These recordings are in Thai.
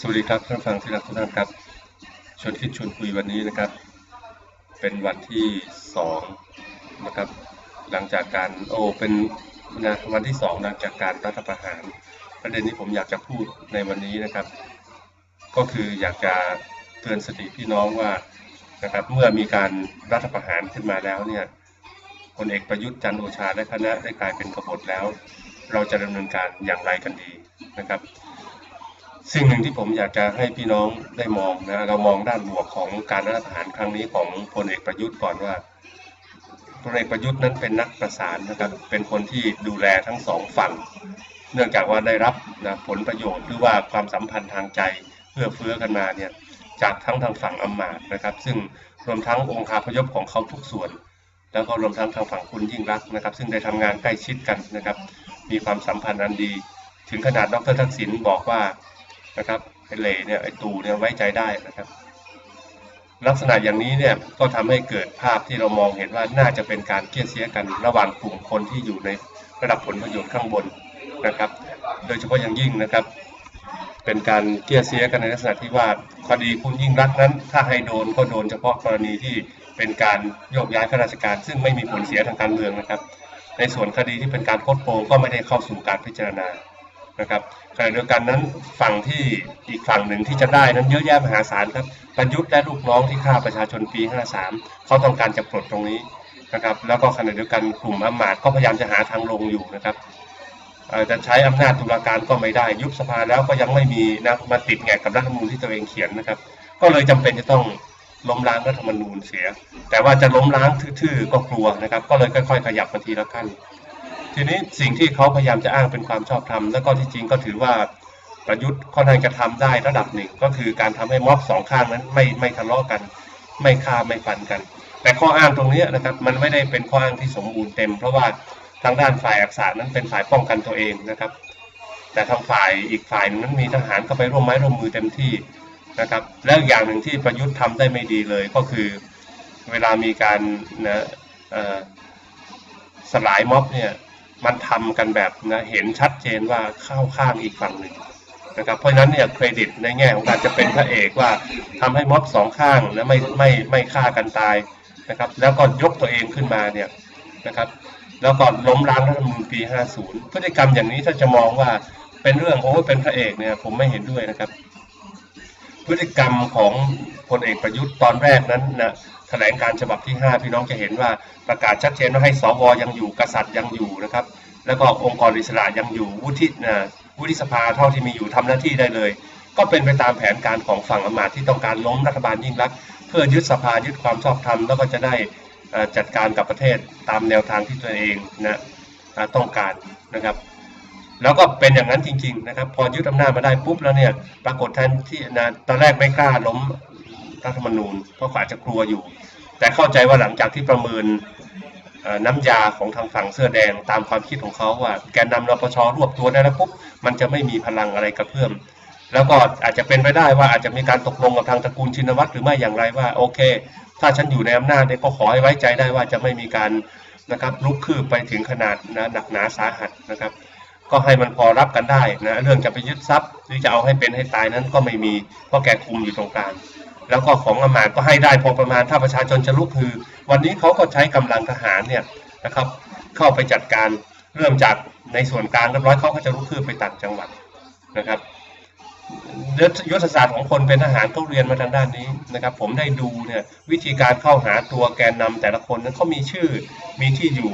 สวัสดีครับท่านฟังที่รักทุกท่านครับชวนคิดชวนคุยวันนี้นะครับ เป็นวันที่สองนะครับหลังจากการโอ้เป็นนะวันที่สองหลังจากการรัฐประหาร ประเด็นที่ผมอยากจะพูดในวันนี้นะครับ ก็คืออยากจะเตือนสติพี่น้องว่านะครับเมื่อมีการรัฐประหารขึ้นมาแล้วเนี่ยพลเอกประยุทธ์จันทร์โอชาและคณะได้กลายเป็นกบฏแล้ว เราจะดำเนินการอย่างไรกันดีนะครับ สิ่งหนึ่งที่ผมอยากจะให้พี่น้องได้มองนะเรามองด้านบวกของการรัฐประหารครั้งนี้ของพลเอกประยุทธ์ก่อนว่าพลเอกประยุทธ์นั้นเป็นนักประสานนะครับเป็นคนที่ดูแลทั้งสองฝั่ง เนื่องจากว่าได้รับนะผลประโยชน์หรือว่าความสัมพันธ์ทางใจเพื่อเฟื้อกันมาเนี่ยจากทั้งทางฝั่งอำมาตย์นะครับ ซึ่งรวมทั้งองค์คาพยพของเขาทุกส่วน แล้วก็รวมทั้งทางฝั่งคุณยิ่งรักนะครับ ซึ่งได้ทำงานใกล้ชิดกันนะครับ มีความสัมพันธ์อันดี ถึงขนาดดรทักษิณบอกว่า นะครับไอเล่เนี่ยไอตูเนี่ยไว้ใจได้นะครับ ลักษณะอย่างนี้เนี่ยก็ทำให้เกิดภาพที่เรามองเห็นว่าน่าจะเป็นการเกลียเสียกันระหว่างกลุ่มคนที่อยู่ในระดับผลประโยชน์ข้างบนนะครับ โดยเฉพาะอย่างยิ่งนะครับ เป็นการเกลียเสียกันในลักษณะที่ว่าคดีคุณยิ่งรักนั้น ถ้าให้โดนก็โดนเฉพาะกรณีที่เป็นการโยกย้ายข้าราชการ ซึ่งไม่มีผลเสียทางการเมืองนะครับ ในส่วนคดีที่เป็นการโคดโกงก็ไม่ได้เข้าสู่การพิจารณา นะครับขณะเดียวกันนั้นฝั่งที่อีกฝั่งหนึ่งที่จะได้นั้นเยอะแยะมหาศาลครับประยุทธ์และลูกน้องที่ฆ่าประชาชนปี 53 เขาต้องการจะปลดตรงนี้นะครับแล้วก็ขณะเดียวกันกลุ่มอำมาตย์ก็พยายามจะหาทางลงอยู่นะครับจะใช้อำนาจตุลาการก็ไม่ได้ยุบสภาแล้วก็ยังไม่มีนะมาติดแงกกับรัฐธรรมนูญที่ตัวเองเขียนนะครับ ก็เลยจำเป็นจะต้องล้มล้างรัฐธรรมนูญเสีย แต่ว่าจะล้มล้างทื่อๆก็กลัวนะครับ ก็เลยค่อยๆขยับมาทีละขั้น ทีนี้สิ่งที่เขาพยายามจะอ้างเป็นความชอบธรรมแล้วก็ที่จริงก็ถือว่าประยุทธ์ค่อนข้างจะทำได้ระดับหนึ่ง ก็คือการทำให้ม็อบสองข้างนั้นไม่ไม่ทะเลาะกัน ไม่ฆ่าไม่ฟันกัน แต่ข้ออ้างตรงนี้นะครับมันไม่ได้เป็นข้ออ้างที่สมบูรณ์เต็ม เพราะว่าทางด้านฝ่ายอักษรนั้นเป็นฝ่ายป้องกันตัวเองนะครับ แต่ทางฝ่ายอีกฝ่ายหนึ่งนั้นมีทหารเข้าไปร่วมไม้ร่วมมือเต็มที่นะครับ แล้วอย่างหนึ่งที่ประยุทธ์ทำได้ไม่ดีเลยก็คือ เวลามีการนะอ่อสลายม็อบเนี่ย มันทำกันแบบนะเห็นชัดเจนว่าเข้าข้างอีกฝั่งหนึ่งนะครับเพราะฉะนั้นเนี่ยเครดิตในแง่ของการจะเป็นพระเอกว่าทำให้ม็อบสองข้างนะไม่ไม่ไม่ฆ่ากันตายนะครับแล้วก็ยกตัวเองขึ้นมาเนี่ยนะครับแล้วก็ล้มล้างรัฐธรรมนูญปี 50 พฤติกรรมอย่างนี้ถ้าจะมองว่าเป็นเรื่องโอ้เป็นพระเอกเนี่ยผมไม่เห็นด้วยนะครับ พฤติกรรมของพลเอกประยุทธ์ตอนแรกนั้นนะแถลงการฉบับที่ 5 พี่น้องจะเห็นว่าประกาศชัดเจนว่าให้สวยังอยู่กษัตริย์ยังอยู่นะครับ แล้วก็องค์กรอิสระยังอยู่วุฒินะวุฒิสภาเท่าที่มีอยู่ทำหน้าที่ได้เลย ก็เป็นไปตามแผนการของฝั่งอำมาตย์ที่ต้องการล้มรัฐบาลยิ่งรักษณ์เพื่อยึดสภายึดความชอบธรรมแล้วก็จะได้จัดการกับประเทศตามแนวทางที่ตัวเองนะต้องการนะครับ แล้วก็เป็นอย่างนั้นจริง ๆ นะครับ พอยึดอำนาจมาได้ปุ๊บแล้วเนี่ย ปรากฏแทนที่นะตอนแรกไม่กล้าล้มรัฐธรรมนูญเพราะขาอาจจะกลัวอยู่ แต่เข้าใจว่าหลังจากที่ประเมินน้ำยาของทางฝั่งเสื้อแดงตามความคิดของเขาว่า แกนนำนปชรวบตัวได้แล้วปุ๊บมันจะไม่มีพลังอะไรกระเพื่อมแล้วก็อาจจะเป็นไปได้ว่าอาจจะมีการตกลงกับทางตระกูลชินวัตรหรือไม่อย่างไรว่าโอเค ถ้าฉันอยู่ในอำนาจเนี่ยก็ขอให้ไว้ใจได้ว่าจะไม่มีการนะครับลุกคืบไปถึงขนาดนะหนักหนาสาหัสนะครับ ก็ให้มันพอรับกันได้นะเรื่องจะไปยึดทรัพย์หรือจะเอาให้เป็นให้ตายนั้นก็ไม่มีเพราะแกคุมอยู่ตรงกลางแล้วก็ของอมาตย์ก็ให้ได้พอประมาณถ้าประชาชนจะลุกคือ วันนี้เขาก็ใช้กำลังทหารเนี่ยนะครับ เข้าไปจัดการเริ่มจากในส่วนกลางเรียบร้อยเขาก็จะลุกคือไปต่างจังหวัดนะครับยุทธศาสตร์ของคนเป็นทหารต้องเรียนมาทางด้านนี้นะครับ ผมได้ดูเนี่ยวิธีการเข้าหาตัวแกนนำแต่ละคนนั้นเขามีชื่อมีที่อยู่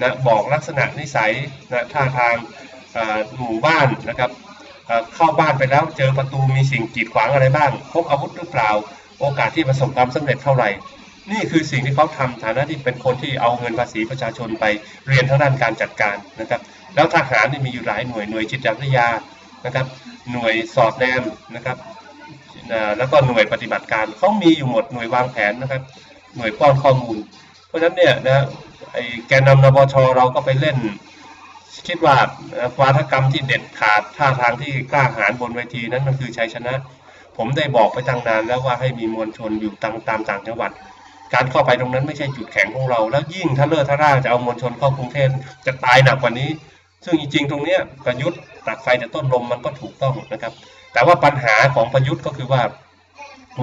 นะบอกลักษณะนิสัยนะท่าทางหมู่บ้านนะครับเข้าบ้านไปแล้วเจอประตูมีสิ่งกีดขวางอะไรบ้างพกอาวุธหรือเปล่า โอกาสที่ประสบความสำเร็จเท่าไหร่ นี่คือสิ่งที่เขาทำฐานะที่เป็นคนที่เอาเงินภาษีประชาชนไปเรียนทางด้านการจัดการนะครับ แล้วทหารนี่มีอยู่หลายหน่วยหน่วยจิตวิทยานะครับ หน่วยสอดแนมนะครับแล้วก็หน่วยปฏิบัติการเขามีอยู่หมดหน่วยวางแผนนะครับ หน่วยป้อนข้อมูล เพราะฉะนั้นเนี่ยนะ แกนนำนปชเราก็ไปเล่น คิดว่าวาทกรรมที่เด็ดขาดท่าทางที่กล้าหาญบนเวทีนั้นมันคือชัยชนะ ผมได้บอกไปตั้งนานแล้วว่าให้มีมวลชนอยู่ตามตามต่างจังหวัด การเข้าไปตรงนั้นไม่ใช่จุดแข็งของเรา แล้วยิ่งถ้าเลิศถ้าร่าจะเอามวลชนเข้ากรุงเทพจะตายหนักกว่านี้ ซึ่งจริงๆตรงเนี้ยประยุทธ์ตักไฟแต่ต้นลมมันก็ถูกต้องนะครับ แต่ว่าปัญหาของประยุทธ์ก็คือว่า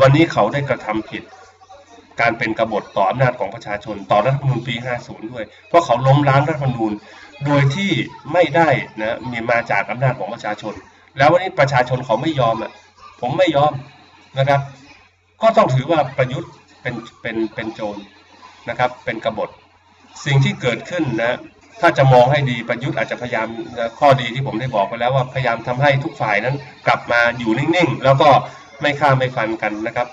วันนี้เขาได้กระทำผิด การเป็นกบฏต่ออำนาจของประชาชน ต่อรัฐธรรมนูญปี 50 ด้วย เพราะเขาล้มล้างรัฐธรรมนูญโดยที่ไม่ได้นะมีมาจากอำนาจของประชาชน แล้ววันนี้ประชาชนเขาไม่ยอมอะผมไม่ยอมนะครับ ก็ต้องถือว่าประยุทธ์เป็นเป็นเป็นโจรนะครับ เป็นกบฏสิ่งที่เกิดขึ้นนะถ้าจะมองให้ดีประยุทธ์อาจจะพยายามข้อดีที่ผมได้บอกไปแล้วว่าพยายามทำให้ทุกฝ่ายนั้นกลับมาอยู่นิ่งๆ แล้วก็ไม่ฆ่าไม่ฟันกันนะครับ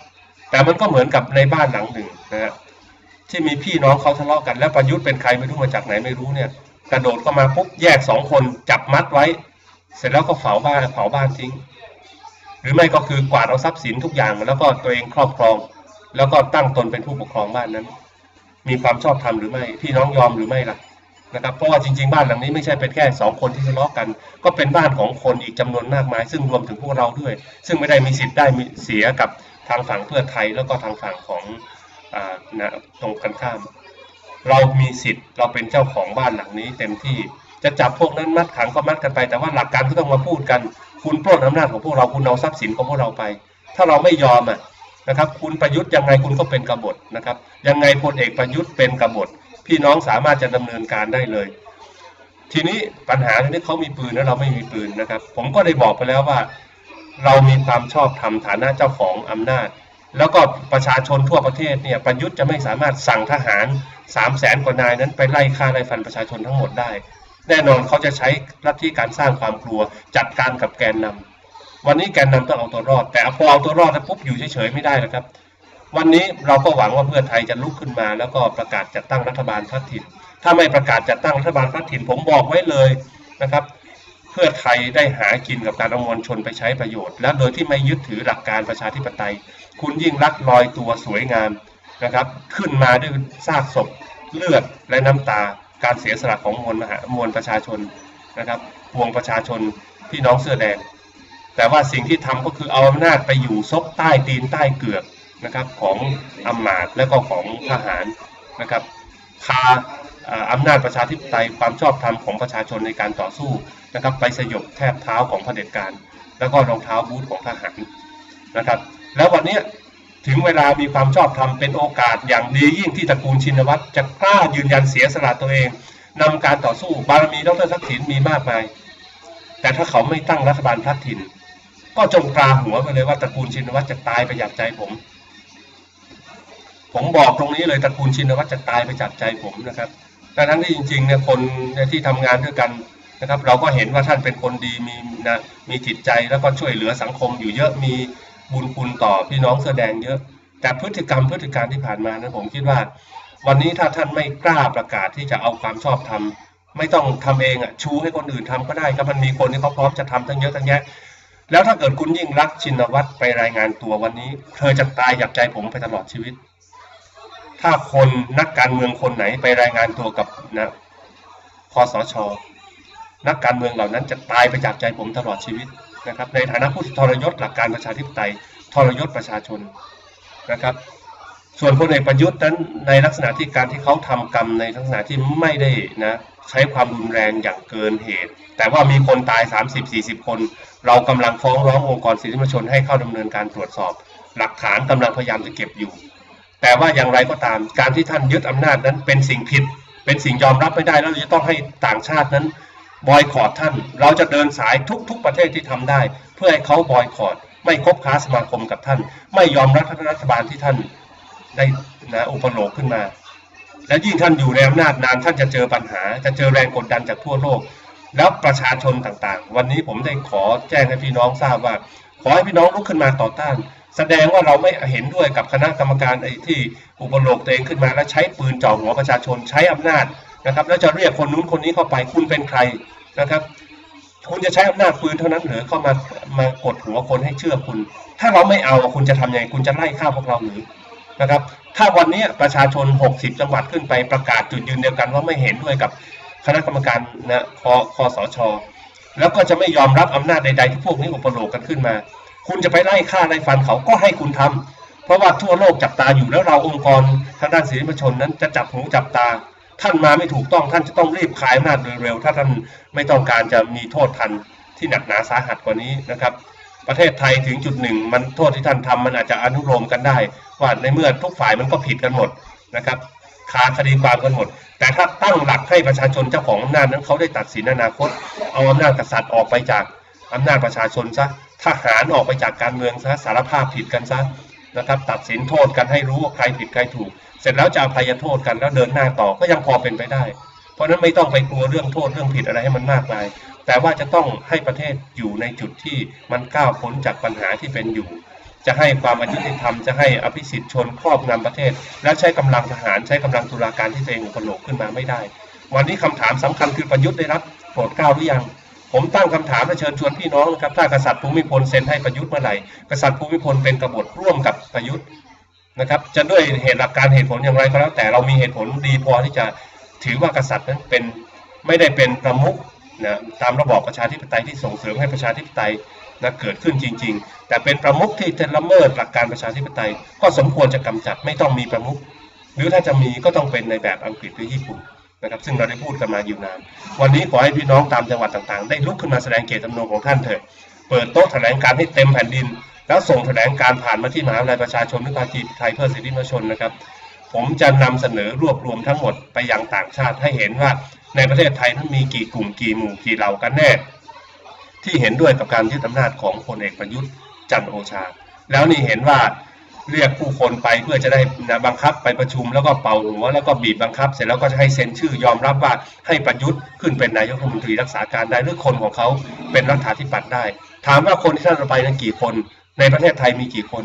แต่มันก็เหมือนกับในบ้านหลังหนึ่งนะฮะที่มีพี่น้องเขาทะเลาะกันแล้วประยุทธ์เป็นใครไม่รู้มาจากไหนไม่รู้เนี่ย กระโดดเข้ามาปุ๊บแยกสองคนจับมัดไว้ เสร็จแล้วก็เผาบ้านเผาบ้านทิ้ง หรือไม่ก็คือกวาดเอาทรัพย์สินทุกอย่างแล้วก็ตัวเองครอบครอง แล้วก็ตั้งตนเป็นผู้ปกครองบ้านนั้น มีความชอบธรรมหรือไม่พี่น้องยอมหรือไม่ล่ะนะครับเพราะว่าจริงๆบ้านหลังนี้ไม่ใช่เป็นแค่สองคนที่ทะเลาะกัน ก็เป็นบ้านของคนอีกจำนวนมากมาย ซึ่งรวมถึงพวกเราด้วย ซึ่งไม่ได้มีสิทธิ์ได้มีเสียกับ ทางฝั่งเพื่อไทยแล้วก็ทางฝั่งของอนะตรงกันข้าม เรามีสิทธิ์เราเป็นเจ้าของบ้านหลังนี้เต็มที่จะจับพวกนั้นมัดขังก็มัดกันไป แต่ว่าหลักการก็ต้องมาพูดกัน คุณปล้นอำนาจของพวกเราคุณเอาทรัพย์สินของพวกเราไป ถ้าเราไม่ยอมอะนะครับ คุณประยุทธ์ยังไงคุณก็เป็นกบฏนะครับ ยังไงพลเอกประยุทธ์เป็นกบฏ พี่น้องสามารถจะดำเนินการได้เลย ทีนี้ปัญหาที่เขามีปืนแล้วเราไม่มีปืนนะครับ ผมก็ได้บอกไปแล้วว่า เรามีความชอบธรรมฐานะเจ้าของอำนาจ แล้วก็ประชาชนทั่วประเทศเนี่ยประยุทธ์จะไม่สามารถสั่งทหาร3 0 0แสนกว่านายนั้นไปไล่ฆ่าไล่ฟันประชาชนทั้งหมดได้ แน่นอนเขาจะใช้ลัทธิการสร้างความกลัวจัดการกับแกนนำวันนี้แกนนำต้องเอาตัวรอด แต่พอเอาตัวรอดแล้วปุ๊บอยู่เฉยๆไม่ได้นะครับ วันนี้เราก็หวังว่าเพื่อไทยจะลุกขึ้นมา แล้วก็ประกาศจัดตั้งรัฐบาลพัฒถิ่น ถ้าไม่ประกาศจัดตั้งรัฐบาลพัฒถิ่นผมบอกไว้เลยนะครับ เพื่อไทยได้หากินกับการเอามวลชนไปใช้ประโยชน์ และโดยที่ไม่ยึดถือหลักการประชาธิปไตย คุณยิ่งรักลอยตัวสวยงามนะครับ ขึ้นมาด้วยซากศพเลือดและน้ำตา การเสียสละของมวลมหามวลประชาชนนะครับพวงประชาชนพี่น้องเสื้อแดง แต่ว่าสิ่งที่ทำก็คือเอาอำนาจไปอยู่ซบใต้ตีนใต้เกือกนะครับของอำมาตย์และก็ของทหารนะครับพา อำนาจประชาธิปไตยความชอบธรรมของประชาชนในการต่อสู้นะครับไปสยบแทบเท้าของเผด็จการ แล้วก็รองเท้าบูทของทหารนะครับ แล้ววันนี้ถึงเวลามีความชอบธรรมเป็นโอกาสอย่างดียิ่งที่ตระกูลชินวัตรจะกล้ายืนยันเสียสละตัวเองนำการต่อสู้บารมีดรทักษิณมีมากมาย แต่ถ้าเขาไม่ตั้งรัฐบาลพลัดถิ่น ก็จงกราหัวไปเลยว่าตระกูลชินวัตรจะตายไปจากใจผม ผมบอกตรงนี้เลยตระกูลชินวัตรจะตายไปจากใจผมนะครับ แต่ทั้งที่จริงๆเนี่ยคนที่ทำงานด้วยกันนะครับ เราก็เห็นว่าท่านเป็นคนดีมีนะมีจิตใจแล้วก็ช่วยเหลือสังคมอยู่เยอะมีบุญคุณต่อพี่น้องเสือแดงเยอะ แต่พฤติกรรมพฤติการที่ผ่านมานะผมคิดว่า วันนี้ถ้าท่านไม่กล้าประกาศที่จะเอาความชอบธรรมไม่ต้องทำเองอะชูให้คนอื่นทำก็ได้ครับมันมีคนที่เขาพร้อมจะทำทั้งเยอะทั้งแยะแล้วถ้าเกิดคุณยิ่งรักชินวัตรไปรายงานตัววันนี้ เธอจะตายจากใจผมไปตลอดชีวิต ถ้าคนนักการเมืองคนไหนไปรายงานตัวกับนะคอสช นักการเมืองเหล่านั้นจะตายไปจากใจผมตลอดชีวิตนะครับ ในฐานะผู้ทรยศหลักการประชาธิปไตยทรยศประชาชนนะครับ ส่วนพลเอกประยุทธ์นั้นในลักษณะที่การที่เขาทำกรรมในลักษณะที่ไม่ได้นะใช้ความรุนแรงอย่างเกินเหตุ แต่ว่ามีคนตาย 30-40 คน เรากำลังฟ้องร้ององค์กรสิทธิมนุษยชนให้เข้าดำเนินการตรวจสอบ หลักฐานกำลังพยายามจะเก็บอยู่ แต่ว่าอย่างไรก็ตาม การที่ท่านยึดอำนาจนั้นเป็นสิ่งผิด เป็นสิ่งยอมรับไม่ได้แล้วเราจะต้องให้ต่างชาตินั้นบอยคอรดท่าน เราจะเดินสายทุก ๆ ประเทศที่ทำได้ เพื่อให้เขาบอยคอรดไม่คบค้าสมาคมกับท่าน ไม่ยอมรับรัฐบาลที่ท่านได้นะอุปโลกขึ้นมา และยิ่งท่านอยู่ในอำนาจนานท่านจะเจอปัญหา จะเจอแรงกดดันจากทั่วโลก แล้วประชาชนต่างๆ วันนี้ผมได้ขอแจ้งให้พี่น้องทราบว่า ขอให้พี่น้องลุกขึ้นมาต่อต้าน แสดงว่าเราไม่เห็นด้วยกับคณะกรรมการไอ้ที่อุปโลกตัวเองขึ้นมาแล้วใช้ปืนจ่อหัวประชาชนใช้อำนาจนะครับ แล้วจะเรียกคนนู้นคนนี้เข้าไปคุณเป็นใครนะครับคุณจะใช้อำนาจปืนเท่านั้นหรือเข้ามามากดหัวคนให้เชื่อคุณ ถ้าเราไม่เอาคุณจะทำยังไงคุณจะไล่ฆ่าพวกเราหรือนะครับ ถ้าวันนี้ประชาชน 60 จังหวัดขึ้นไปประกาศจุดยืนเดียวกันว่าไม่เห็นด้วยกับคณะกรรมการนะคคสช แล้วก็จะไม่ยอมรับอำนาจใดๆที่พวกนี้อุปโลกกันขึ้นมา คุณจะไปไล่ฆ่าไล่ฟันเขาก็ให้คุณทำเพราะว่าทั่วโลกจับตาอยู่แล้วเราองค์กรทางด้านสิทธิมนชนนั้นจะจับหูจับตา ท่านมาไม่ถูกต้องท่านจะต้องรีบขายอำนาจโดยเร็ว ถ้าท่านไม่ต้องการจะมีโทษทันที่หนักหนาสาหัสกว่านี้นะครับ ประเทศไทยถึงจุดหนึ่ง มันโทษที่ท่านทำมันอาจจะอนุโลมกันได้ ว่าในเมื่อทุกฝ่ายมันก็ผิดกันหมดนะครับคาคดีความกันหมด แต่ถ้าตั้งหลักให้ประชาชนเจ้าของอำนาจนั้นเขาได้ตัดสินอนาคต เอาอำนาจกษัตริย์ออกไปจากอำนาจประชาชนซะ ทหารออกไปจากการเมืองซะสารภาพผิดกันซะนะครับ ตัดสินโทษกันให้รู้ว่าใครผิดใครถูก เสร็จแล้วจะอภัยโทษกันแล้วเดินหน้าต่อก็ยังพอเป็นไปได้ เพราะฉะนั้นไม่ต้องไปกลัวเรื่องโทษเรื่องผิดอะไรให้มันมากมาย แต่ว่าจะต้องให้ประเทศอยู่ในจุดที่มันก้าวพ้นจากปัญหาที่เป็นอยู่ จะให้ความอยุติธรรมจะให้อภิสิทธิชนครอบงำประเทศ และใช้กำลังทหารใช้กำลังตุลาการที่ตัวเองอุปโลกขึ้นมาไม่ได้ วันนี้คำถามสำคัญคือประยุทธ์ได้รับโปรดเกล้าหรือยัง ผมตั้งคำถามและเชิญชวนพี่น้องนะครับถ้ากษัตริย์ภูมิพลเซ็นให้ประยุทธ์เมื่อไหร่กษัตริย์ภูมิพลเป็นกบฏร่วมกับประยุทธ์นะครับจะด้วยเหตุหลักการเหตุผลอย่างไรก็แล้ว แต่เรามีเหตุผลดีพอที่จะถือว่ากษัตริย์นั้นเป็นไม่ได้เป็นประมุขนะตามระบอบประชาธิปไตยที่ส่งเสริมให้ประชาธิปไตยนะเกิดขึ้นจริง ๆ แต่เป็นประมุขที่จะละเมิดหลักการประชาธิปไตย ก็สมควรจะกำจัดไม่ต้องมีประมุขหรือถ้าจะมีก็ต้องเป็นในแบบอังกฤษหรือญี่ปุ่น นะครับซึ่งเราได้พูดกันมาอยู่นาน วันนี้ขอให้พี่น้องตามจังหวัดต่างๆ ได้ลุกขึ้นมาแสดงเจตจำนงของท่านเถิดเปิดโต๊ะแถลงการให้เต็มแผ่นดิน แล้วส่งแถลงการผ่านมาที่มหาวิทยาลัยประชาชนหรือภาคีไทยเพื่อสิทธิมนชนนะครับผมจะนำเสนอรวบรวมทั้งหมดไปยังต่างชาติให้เห็นว่าในประเทศไทยนั้นมีกี่กลุ่มกี่หมู่กี่เหล่ากันแน่ ที่เห็นด้วยกับการยึดอำนาจของพลเอกประยุทธ์จันโอชา แล้วนี่เห็นว่า เรียกผู้คนไปเพื่อจะได้นะบังคับไปประชุมแล้วก็เป่าหัวแล้วก็บีบบังคับ เสร็จแล้วก็จะให้เซ็นชื่อยอมรับว่าให้ประยุทธ์ขึ้นเป็นนายกรัฐมนตรีรักษาการได้หรือคนของเขาเป็นรัฐาธิปัตย์ได้ ถามว่าคนที่ท่านไปนั้นกี่คน ในประเทศไทยมีกี่คน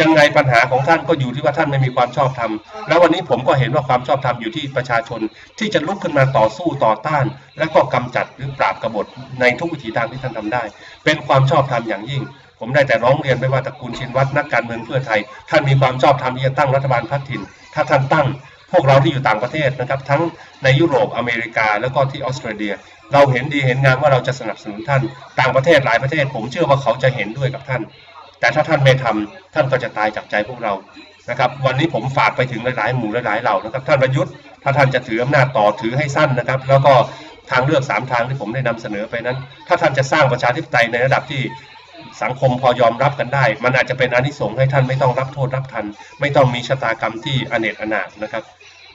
ยังไงปัญหาของท่านก็อยู่ที่ว่าท่านไม่มีความชอบธรรมแล้ววันนี้ผมก็เห็นว่าความชอบธรรมอยู่ที่ประชาชนที่จะลุกขึ้นมาต่อสู้ต่อต้าน และก็กำจัดหรือปราบกบฏในทุกวิถีทางที่ท่านทำได้ เป็นความชอบธรรมอย่างยิ่ง ผมได้แต่ร้องเรียนไปว่าตระกูลชินวัตรนักการเมืองเพื่อไทย ท่านมีความชอบธรรมที่จะตั้งรัฐบาลพัฒถิ่น ถ้าท่านตั้งพวกเราที่อยู่ต่างประเทศนะครับ ทั้งในยุโรปอเมริกา แล้วก็ที่ออสเตรเลีย เราเห็นดีเห็นงามว่าเราจะสนับสนุนท่านต่างประเทศหลายประเทศ ผมเชื่อว่าเขาจะเห็นด้วยกับท่าน แต่ถ้าท่านไม่ทำท่านก็จะตายจากใจพวกเรานะครับวันนี้ผมฝากไปถึงหลาย ๆ หมู่หลายๆเหล่านะครับท่านประยุทธ์ถ้าท่านจะถืออำนาจต่อถือให้สั้นนะครับ แล้วก็ทางเลือกสามทางที่ผมได้นำเสนอไปนั้น ถ้าท่านจะสร้างประชาธิปไตยในระดับที่ สังคมพอยอมรับกันได้ มันอาจจะเป็นอนิสงส์ให้ท่านไม่ต้องรับโทษรับทัน ไม่ต้องมีชะตากรรมที่อเนจอนาถนะครับ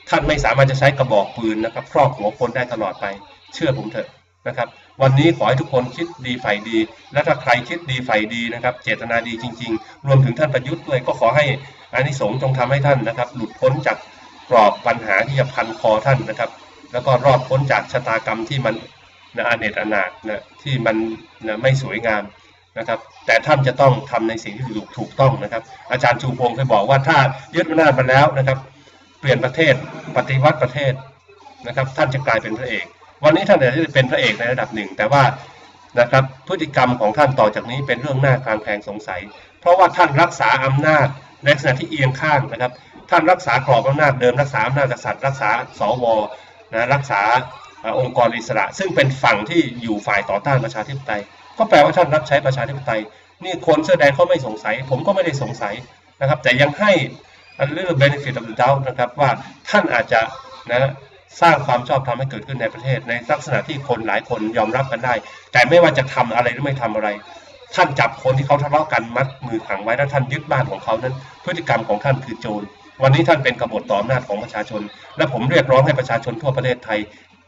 ท่านไม่สามารถจะใช้กระบอกปืนนะครับครอบหัวคนได้ตลอดไป เชื่อผมเถอะนะครับ วันนี้ขอให้ทุกคนคิดดีใฝ่ดี และถ้าใครคิดดีใฝ่ดีนะครับ เจตนาดีจริง ๆ รวมถึงท่านประยุทธ์ด้วยก็ขอให้อานิสงส์จงทำให้ท่านนะครับ หลุดพ้นจากกรอบปัญหาที่จะพันคอท่านนะครับ แล้วก็รอดพ้นจากชะตากรรมที่มันนะอเนจอนาถนะที่มันนะไม่สวยงาม นะครับ แต่ท่านจะต้องทำในสิ่งที่ถูกถูกต้องนะครับ อาจารย์ชูพงศ์เคยบอกว่าถ้ายึดอำนาจมาแล้วนะครับ เปลี่ยนประเทศปฏิวัติประเทศนะครับ ท่านจะกลายเป็นพระเอก วันนี้ท่านอาจจะเป็นพระเอกในระดับหนึ่ง แต่ว่านะครับพฤติกรรมของท่านต่อจากนี้เป็นเรื่องหน้าคลางแคลงสงสัย เพราะว่าท่านรักษาอำนาจในลักษณะที่เอียงข้างนะครับ ท่านรักษากรอบอำนาจเดิมรักษาอำนาจกษัตริย์รักษาสวนะรักษาองค์กรอิสระ ซึ่งเป็นฝั่งที่อยู่ฝ่ายต่อต้านประชาธิปไตย ก็แปลว่าท่านรับใช้ประชาธิปไตย นี่คนเสื้อแดงเขาไม่สงสัย ผมก็ไม่ได้สงสัยนะครับ แต่ยังให้เรื่อง benefit of the doubt นะครับว่าท่านอาจจะนะสร้างความชอบธรรมให้เกิดขึ้นในประเทศ ในลักษณะที่คนหลายคนยอมรับกันได้ แต่ไม่ว่าจะทำอะไรหรือไม่ทำอะไร ท่านจับคนที่เขาทะเลาะกันมัดมือขังไว้แล้วท่านยึดบ้านของเขานั้น พฤติกรรมของท่านคือโจรวันนี้ท่านเป็นกบฏต่ออำนาจของประชาชน และผมเรียกร้องให้ประชาชนทั่วประเทศไทย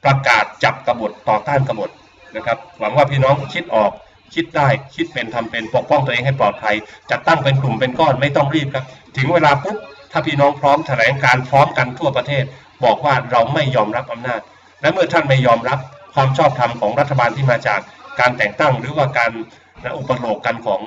ประกาศจับกบฏต่อต้านกบฏ นะครับ หวังว่าพี่น้องคิดออกคิดได้คิดเป็นทำเป็นปกป้องตัวเองให้ปลอดภัย จัดตั้งเป็นกลุ่มเป็นก้อนไม่ต้องรีบครับ ถึงเวลาปุ๊บถ้าพี่น้องพร้อมแถลงการพร้อมกันทั่วประเทศ บอกว่าเราไม่ยอมรับอำนาจ และเมื่อท่านไม่ยอมรับความชอบธรรมของรัฐบาลที่มาจากการแต่งตั้งหรือว่าการ นะอุปโลกกันของ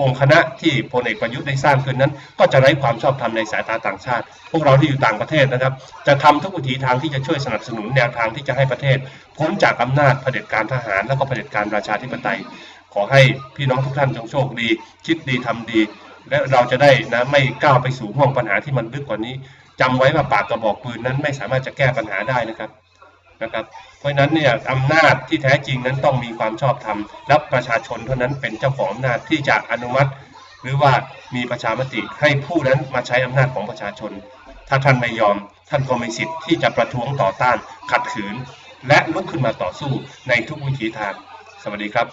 องค์คณะที่พลเอกประยุทธ์ได้สร้างขึ้นนั้น ก็จะไร้ความชอบธรรมในสายตาต่างชาติ พวกเราที่อยู่ต่างประเทศนะครับ จะทำทุกวิถีทางที่จะช่วยสนับสนุนแนวทางที่จะให้ประเทศพ้นจากอำนาจเผด็จการทหาร และก็เผด็จการราชาธิปไตย ขอให้พี่น้องทุกท่านจงโชคดี คิดดีทำดี และเราจะได้นะไม่ก้าวไปสู่ห่วงปัญหาที่มันลึกกว่านี้จำไว้ว่าปากกระบอกปืนนั้นไม่สามารถจะแก้ปัญหาได้นะครับ นะครับ เพราะฉะนั้นเนี่ยอำนาจที่แท้จริงนั้นต้องมีความชอบธรรมและประชาชนเท่านั้นเป็นเจ้าของอำนาจที่จะอนุมัติ หรือว่ามีประชามติให้ผู้นั้นมาใช้อำนาจของประชาชน ถ้าท่านไม่ยอม ท่านก็มีสิทธิ์ที่จะประท้วงต่อต้านขัดขืน และลุกขึ้นมาต่อสู้ในทุกวิถีทาง สวัสดีครับ